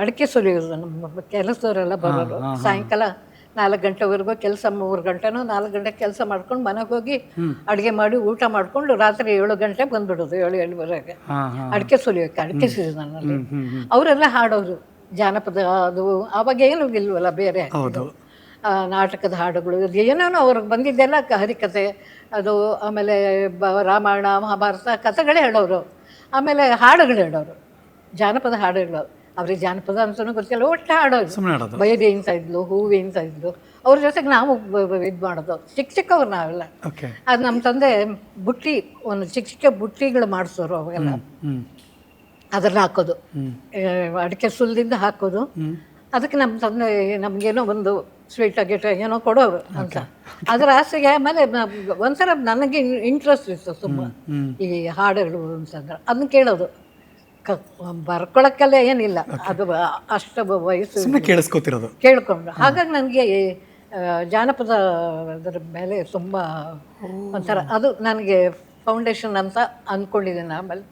ಅಡಿಕೆ ಸುಲಿಯೋದು ನಮ್ಮ ಕೆಲಸದವರೆಲ್ಲ ಬರೋರು ಸಾಯಂಕಾಲ ನಾಲ್ಕು ಗಂಟೆವರೆಗೂ ಕೆಲಸ ಮೂರು ಗಂಟೆನೂ ನಾಲ್ಕು ಗಂಟೆ ಕೆಲಸ ಮಾಡ್ಕೊಂಡು ಮನೆಗೆ ಹೋಗಿ ಅಡುಗೆ ಮಾಡಿ ಊಟ ಮಾಡ್ಕೊಂಡು ರಾತ್ರಿ ಏಳು ಗಂಟೆ ಬಂದ್ಬಿಡೋದು ಏಳು ಏಳುವರೆಗೆ. ಅಡಿಕೆ ಸುಲಿಯೋಕೆ ಅಡಿಕೆ ಸೀಸನಲ್ಲಿ ಅವರೆಲ್ಲ ಹಾಡೋರು. ಜಾನಪದ ಅದು ಅವಾಗ ಏನು ಇಲ್ವಲ್ಲ ಬೇರೆ ನಾಟಕದ ಹಾಡುಗಳು ಏನೇನೋ ಅವ್ರಿಗೆ ಬಂದಿದ್ದೆಲ್ಲ ಹರಿಕತೆ ಅದು ಆಮೇಲೆ ಬ ರಾಮಾಯಣ ಮಹಾಭಾರತ ಕಥೆಗಳೇ ಹೇಳೋರು. ಆಮೇಲೆ ಹಾಡುಗಳು ಹೇಳೋರು. ಜಾನಪದ ಹಾಡುಗಳು ಅವ್ರಿಗೆ ಜಾನಪದ ಅಂತಲೂ ಗೊತ್ತಿಲ್ಲ ಒಟ್ಟು ಹಾಡೋದು. ಅಂತ ಇದ್ಲು ಹೂವಿ ಇದ್ಲು ಅವ್ರ ಜೊತೆಗೆ ನಾವು ಇದು ಮಾಡೋದು. ಚಿಕ್ಕ ಚಿಕ್ಕವ್ರು ನಾವೆಲ್ಲ. ಅದು ನಮ್ಮ ತಂದೆ ಬುಟ್ಟಿ ಒಂದು ಚಿಕ್ಕ ಚಿಕ್ಕ ಬುಟ್ಟಿಗಳು ಮಾಡಿಸೋರು ಅವೆಲ್ಲ ಹ್ಞೂ ಅದರಲ್ಲಿ ಹಾಕೋದು. ಅಡಿಕೆ ಸುಲ್ದಿಂದ ಹಾಕೋದು. ಅದಕ್ಕೆ ನಮ್ಮ ತಂದೆ ನಮಗೇನೋ ಒಂದು ಸ್ವೀಟ್ ಗಿಟ ಏನೋ ಕೊಡೋರು ಅಂತ. ಅದರ ಆಸೆಗೆ ಆಮೇಲೆ ಒಂಥರ ನನಗೆ ಇಂಟ್ರೆಸ್ಟ್ ಇತ್ತು ತುಂಬ. ಈ ಹಾಡುಗಳು ಅಂತಂದ್ರೆ ಅದನ್ನ ಕೇಳೋದು. ಕ ಬರ್ಕೊಳಕ್ಕೆಲ್ಲ ಏನಿಲ್ಲ. ಅದು ಅಷ್ಟು ವಯಸ್ಸು ಸುಮ್ಮನೆ ಕೇಳಿಸ್ಕೊತಿರೋದು. ಕೇಳ್ಕೊಂಡು. ಹಾಗಾಗಿ ನನಗೆ ಜಾನಪದ ಅದರ ಮೇಲೆ ತುಂಬ ಒಂಥರ ಅದು ನನಗೆ ಫೌಂಡೇಶನ್ ಅಂತ ಅಂದ್ಕೊಂಡಿದ್ದೀನಿ ಆಮೇಲೆ.